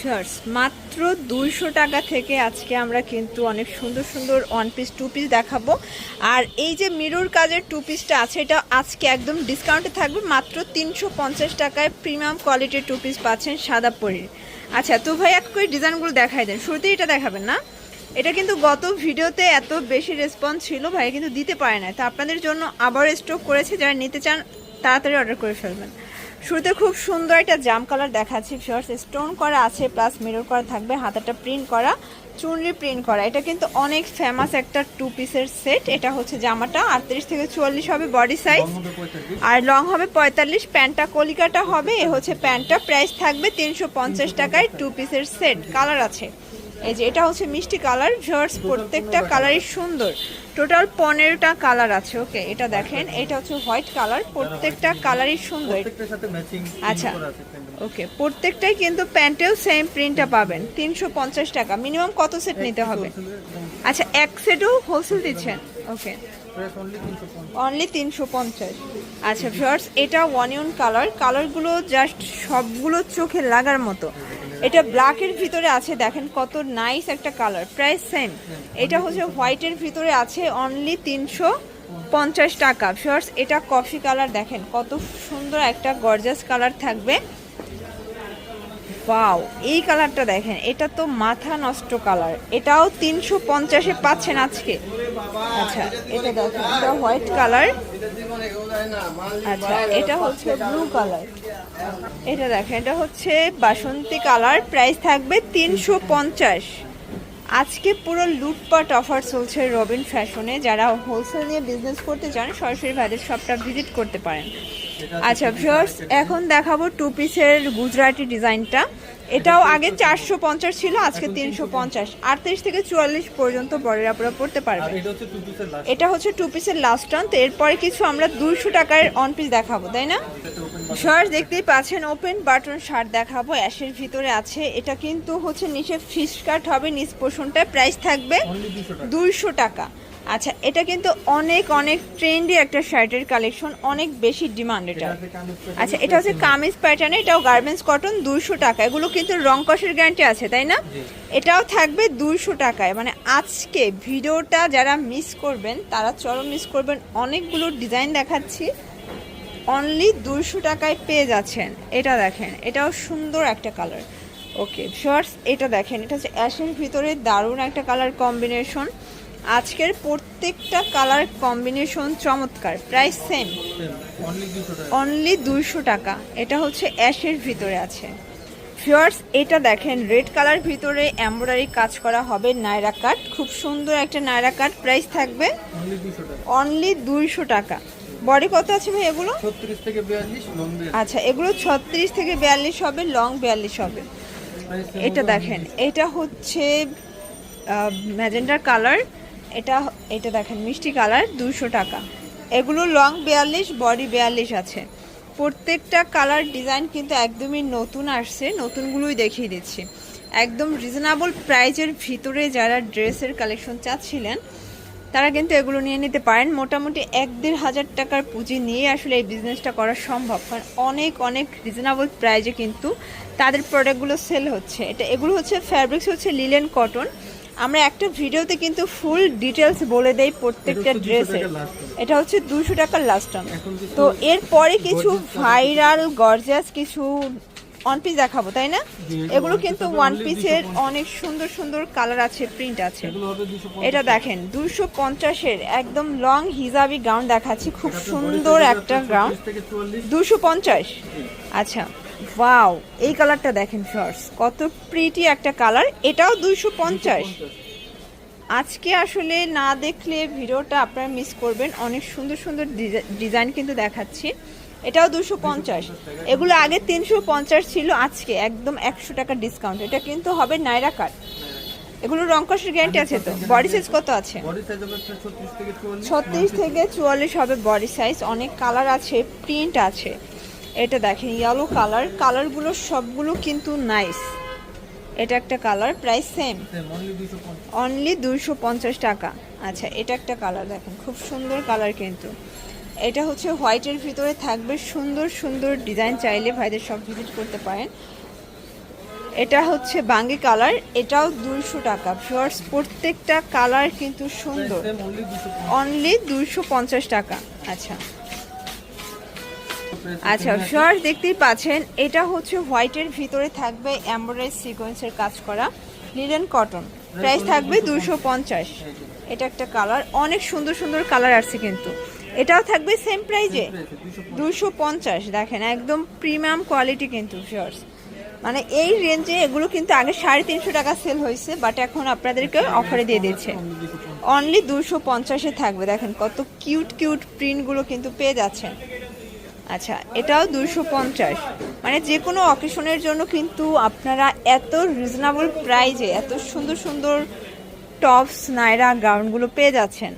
Shorts মাত্র দুইশো টাকা থেকে আজকে আমরা কিন্তু অনেক সুন্দর সুন্দর ওয়ান পিস টু পিস দেখাবো। আর এই যে মিরুর কাজের টু পিসটা আছে এটা আজকে একদম ডিসকাউন্টে থাকবে। মাত্র তিনশো পঞ্চাশ টাকায় প্রিমিয়াম কোয়ালিটির টু পিস পাচ্ছেন সাদা পরির। আচ্ছা তো ভাই এক করে ডিজাইনগুলো দেখাই দেন। শুরুতেই এটা দেখাবেন না? এটা কিন্তু গত ভিডিওতে এত বেশি রেসপন্স ছিল ভাই, কিন্তু দিতে পারে না তো আপনাদের জন্য আবার স্টক করেছে। যারা নিতে চান, তাড়াতাড়ি অর্ডার করে ফেলবেন। শুরুতে খুব সুন্দর একটা জাম কালার দেখাচ্ছি ফিওর্স স্টোন করা আছে প্লাস মিরর করা থাকবে হাতাটা প্রিন্ট করা চুনরি প্রিন্ট করা। এটা কিন্তু অনেক ফেমাস একটা টু পিসের সেট এটা হচ্ছে জামাটা আটত্রিশ থেকে চুয়াল্লিশ হবে বডি সাইজ আর লং হবে পঁয়তাল্লিশ। প্যান্টটা কলিকাটা হবে এ হচ্ছে প্যান্টটা। প্রাইস থাকবে তিনশো পঞ্চাশ টাকায় টু পিসের সেট কালার আছে। এই যে এটা হচ্ছে মিষ্টি কালার ভিউয়ার্স প্রত্যেকটা কালারই সুন্দর। টোটাল পনেরোটা কালার আছে ওকে এটা দেখেন এটা হচ্ছে হোয়াইট কালার প্রত্যেকটা কালারই সুন্দর। আচ্ছা ওকে প্রত্যেকটাই কিন্তু প্যান্টেও সেম প্রিন্টটা পাবেন তিনশো পঞ্চাশ টাকা। মিনিমাম কত সেট নিতে হবে? আচ্ছা এক সেটও হোলসেল দিচ্ছেন? ওকে অনলি 350 অনলি তিনশো পঞ্চাশ। আচ্ছা ভিউয়ার্স এটা ওয়ানিয়ন কালার কালারগুলো জাস্ট সবগুলো চোখে লাগার মতো। এটা ব্ল্যাকের ভিতরে আছে, দেখেন কত নাইস একটা কালার প্রাইস সেম এটা হচ্ছে হোয়াইটের ভিতরে আছে অনলি তিনশো পঞ্চাশ টাকা। ফিওর্স এটা কফি কালার দেখেন, কত সুন্দর একটা গর্জাস কালার থাকবে। ওয়াও এই কালারটা দেখেন, এটা তো মাথা নষ্ট কালার। এটাও তিনশো পঞ্চাশে পাচ্ছেন আজকে। আচ্ছা এটা দেখেন, এটা হোয়াইট কালার। আচ্ছা এটা হচ্ছে ব্লু কালার। এটা দেখেন, এটা হচ্ছে বাসন্তী কালার, প্রাইস থাকবে তিনশো পঞ্চাশ। আজকে পুরো লুটপাট অফার চলছে রবিন ফ্যাশনে। যারা হোলসেল নিয়ে বিজনেস করতে চান, সরাসরি ভাইদের শপটা ভিজিট করতে পারেন। আচ্ছা ভিউয়ার্স এখন দেখাবো টু পিসের গুজরাটি ডিজাইনটা। এটাও আগে চারশো পঞ্চাশ ছিল আজকে তিনশো পঞ্চাশ। আটত্রিশ থেকে চুয়াল্লিশ পর্যন্ত বড়ের আপনারা পড়তে আর পারবে এটা হচ্ছে টু পিসের লাস্ট টান তো এরপরে কিছু আমরা দুইশো টাকার অন পিস দেখাবো তাই না? শার্ট দেখতেই পাচ্ছেন ওপেন বাটন শার্ট দেখাবো অ্যাশের ভিতরে আছে। এটা কিন্তু হচ্ছে নিচে ফিস কাট হবে নিচ পোষণটায় প্রাইস থাকবে অনলি 200 টাকা। দুইশো টাকা। আচ্ছা এটা কিন্তু অনেক অনেক ট্রেন্ডি একটা শার্টের কালেকশন অনেক বেশি ডিমান্ড এটা আচ্ছা এটা হচ্ছে কামিজ প্যাটার্নে এটাও গার্মেন্টস কটন দুইশো টাকা। এগুলো কিন্তু রং কষের গ্যারান্টি আছে তাই না? এটাও থাকবে দুইশো টাকায়। মানে আজকে ভিডিওটা যারা মিস করবেন তারা চরম মিস করবেন। অনেকগুলো ডিজাইন দেখাচ্ছি। অনলি দুইশো টাকায় পেয়ে যাচ্ছেন। এটা দেখেন এটাও সুন্দর একটা কালার ওকে শর্টস এটা দেখেন এটা হচ্ছে অ্যাশের ভিতরে দারুণ একটা কালার কম্বিনেশন আজকের প্রত্যেকটা কালার কম্বিনেশন চমৎকার প্রাইস সেম অনলি 200 টাকা অনলি দুইশো টাকা। এটা হচ্ছে অ্যাশের ভিতরে আছে। ফিওর্স এটা দেখেন রেড কালার ভিতরে এমব্রয়ডারি কাজ করা হবে নায়রা কাট। খুব সুন্দর একটা নায়রা কাট প্রাইস থাকবে অনলি 200 টাকা অনলি দুইশো টাকা। বডি কত আছে ভাই এগুলো? 36 থেকে 42 লং বেল আচ্ছা এগুলো ছত্রিশ থেকে বিয়াল্লিশ হবে লং বিয়াল্লিশ হবে। এটা দেখেন এটা হচ্ছে ম্যাজেন্ডার কালার। এটা এটা দেখেন, মিষ্টি কালার দুশো টাকা। এগুলো লং বিয়াল্লিশ, বডি বিয়াল্লিশ আছে। প্রত্যেকটা কালার ডিজাইন কিন্তু একদমই নতুন আসছে, নতুনগুলোই দেখিয়ে দিচ্ছি। একদম রিজনেবল প্রাইজের ভিতরে যারা ড্রেসের কালেকশন চাচ্ছিলেন, তারা কিন্তু এগুলো নিয়ে নিতে পারেন। মোটামুটি এক দেড় হাজার টাকার পুঁজি নিয়ে আসলে এই বিজনেসটা করা সম্ভব, কারণ অনেক অনেক রিজনেবল প্রাইজে কিন্তু তাদের প্রোডাক্টগুলো সেল হচ্ছে। এটা, এগুলো হচ্ছে ফ্যাব্রিক্স হচ্ছে লিলেন কটন আমরা একটা ভিডিওতে কিন্তু ফুল ডিটেলস বলে দেই প্রত্যেকটা এটা হচ্ছে 200 ড্রেসের। এটা হচ্ছে দুশো টাকার লাস্ট টাইম তো এরপরে কিছু ভাইরাল গর্জিয়াস কিছু ওয়ান পিস দেখাবো তাই না? এগুলো কিন্তু ওয়ান পিসের অনেক সুন্দর সুন্দর কালার আছে প্রিন্ট আছে। এগুলো হবে 250 এটা দেখেন দুশো পঞ্চাশের একদম লং হিজাবি গাউন দেখাচ্ছি খুব সুন্দর একটা গাউন 36 থেকে 44 দুশো পঞ্চাশ? আচ্ছা। ওয়াও এই কালারটা দেখেন শর্টস কত প্রিটি একটা কালার এটাও দুশো পঞ্চাশ। আজকে আসলে না দেখলে ভিডিওটা আপনারা মিস করবেন। অনেক সুন্দর সুন্দর ডিজাইন কিন্তু দেখাচ্ছি। এটাও দুশো পঞ্চাশ। এগুলো আগে তিনশো পঞ্চাশ ছিল আজকে একদম একশো টাকা ডিসকাউন্ট এটা কিন্তু হবে নাইরা কাট এগুলো রংকশের গ্যারান্টি আছে তো? বডি সাইজ কত আছে? বডি সাইজ হবে আপনার 36 থেকে 44 ছত্রিশ থেকে চুয়াল্লিশ হবে বডি সাইজ অনেক কালার আছে প্রিন্ট আছে। এটা দেখেন ইয়েলো কালার কালারগুলো সবগুলো কিন্তু নাইস এটা একটা কালার প্রাইস সেম অনলি 250 দুইশো পঞ্চাশ টাকা। আচ্ছা এটা একটা কালার দেখেন খুব সুন্দর কালার কিন্তু। এটা হচ্ছে হোয়াইটের ভিতরে থাকবে সুন্দর সুন্দর ডিজাইন চাইলে ভাইদের সব ভিজিট করতে পারেন। এটা হচ্ছে বাঙ্গি কালার এটাও দুইশো টাকা। ভিউয়ার্স প্রত্যেকটা কালার কিন্তু সুন্দর। অনলি দুইশো পঞ্চাশ টাকা। আচ্ছা। আচ্ছা ভিউয়ার্স দেখতেই পাচ্ছেন এটা হচ্ছে হোয়াইটের ভিতরে থাকবে এমব্রয়ডারি সিকোয়েন্সের কাজ করা লিলেন কটন প্রাইস থাকবে দুশো পঞ্চাশ। এটা একটা কালার অনেক সুন্দর সুন্দর কালার আসছে কিন্তু। এটাও থাকবে সেম প্রাইজে দুশো পঞ্চাশ দেখেন একদম প্রিমিয়াম কোয়ালিটি কিন্তু শিওর্স মানে এই রেঞ্জে এগুলো কিন্তু আগে সাড়ে তিনশো টাকা সেল হয়েছে বাট এখন আপনাদেরকে অফারে দিয়ে দিচ্ছে। অনলি দুশো অনলি দুশো পঞ্চাশে থাকবে দেখেন কত কিউট কিউট প্রিন্টগুলো কিন্তু পেয়ে যাচ্ছেন। আচ্ছা এটাও দুশো পঞ্চাশ। মানে যে কোনো অকেশনের জন্য কিন্তু আপনারা এত রিজনেবল প্রাইজে এত সুন্দর সুন্দর টপস নাইরা গাউনগুলো পেয়ে যাচ্ছেন।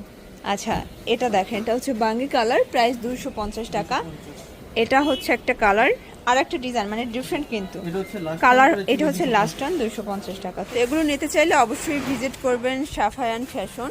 আচ্ছা এটা দেখেন এটা হচ্ছে বাঙ্গি কালার প্রাইস দুশো পঞ্চাশ টাকা। এটা হচ্ছে একটা কালার আর একটা ডিজাইন মানে ডিফারেন্ট কিন্তু। কালার এটা হচ্ছে লাস্ট টান দুশো পঞ্চাশ টাকা। তো এগুলো নিতে চাইলে অবশ্যই ভিজিট করবেন সাফায়ান ফ্যাশন